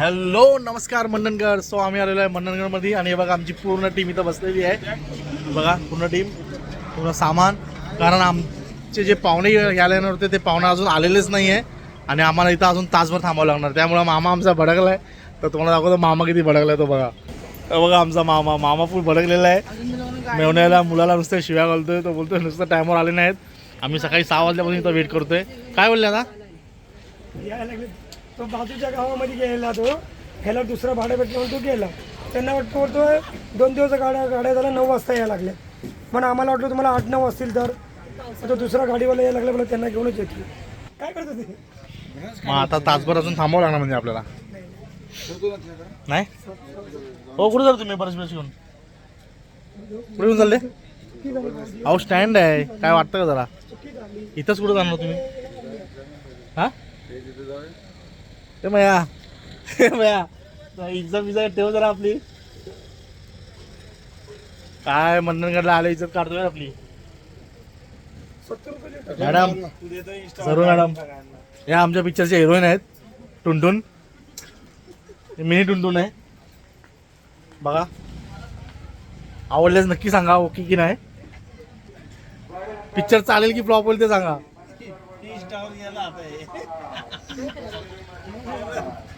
Hello नमस्कार Mandangad so आम्ही आलेलो आहे मंडनगडमध्ये आणि हे बघा आमची पूर्ण टीम इथं बसलेली आहे. बघा पूर्ण टीम पूर्ण सामान. कारण आमचे जे पाहुणे यायला येणार होते ते पाहुणे अजून आलेलेच नाही आहे आणि आम्हाला इथं अजून तासभर थांबावं लागणार. त्यामुळे मामा आमचा भडकला आहे तर तुम्हाला दाखवतो मामा किती भडकला आहे तो बघा. तर बघा आमचा मामा. मामा फुल भडकलेला आहे. मेवण्याला मुलाला नुसतं शिव्या घालतोय. तो बोलतोय नुसतं टायमवर आले नाहीत. आम्ही सकाळी सहा वाजल्यापासून इथं वेट करतोय. काय बोलले आता? तो बाजूच्या गावामध्ये गेला तो. ह्याला दुसरा भाडं भेटलं म्हणून तो गेला. त्यांना वाटतं वाटतो दोन दिवस गाड्या गाड्या झाल्या नऊ वाजता यायला लागल्या. पण आम्हाला वाटलं तुम्हाला आठ नऊ असतील तर. तो दुसरा गाडीवाला यायला लागला मला त्यांना घेऊनच येतो काय करतो ते मग आता तासभर अजून थांबावं लागणार म्हणजे आपल्याला. नाही? हो कुठे जातो तुम्ही? बरेच बरेच घेऊन कुठे घेऊन चालले? अहो स्टँड आहे. काय वाटतं का जरा? इथंच कुठं जाणार तुम्ही? हा? ए मया. ते मया. इज्जत बिजत ठेव जरा आपली. काय मंडणगडला आले इज्जत काढतोय आपली. मॅडम सर्व मॅडम. या आमच्या पिक्चरचे हिरोईन आहेत. टुनटुन. मिनी टुनटुन आहे. बघा. आवडल्यास नक्की सांगा ओके की नाही? पिक्चर चालेल की फ्लॉप होईल ते सांगा. すいません。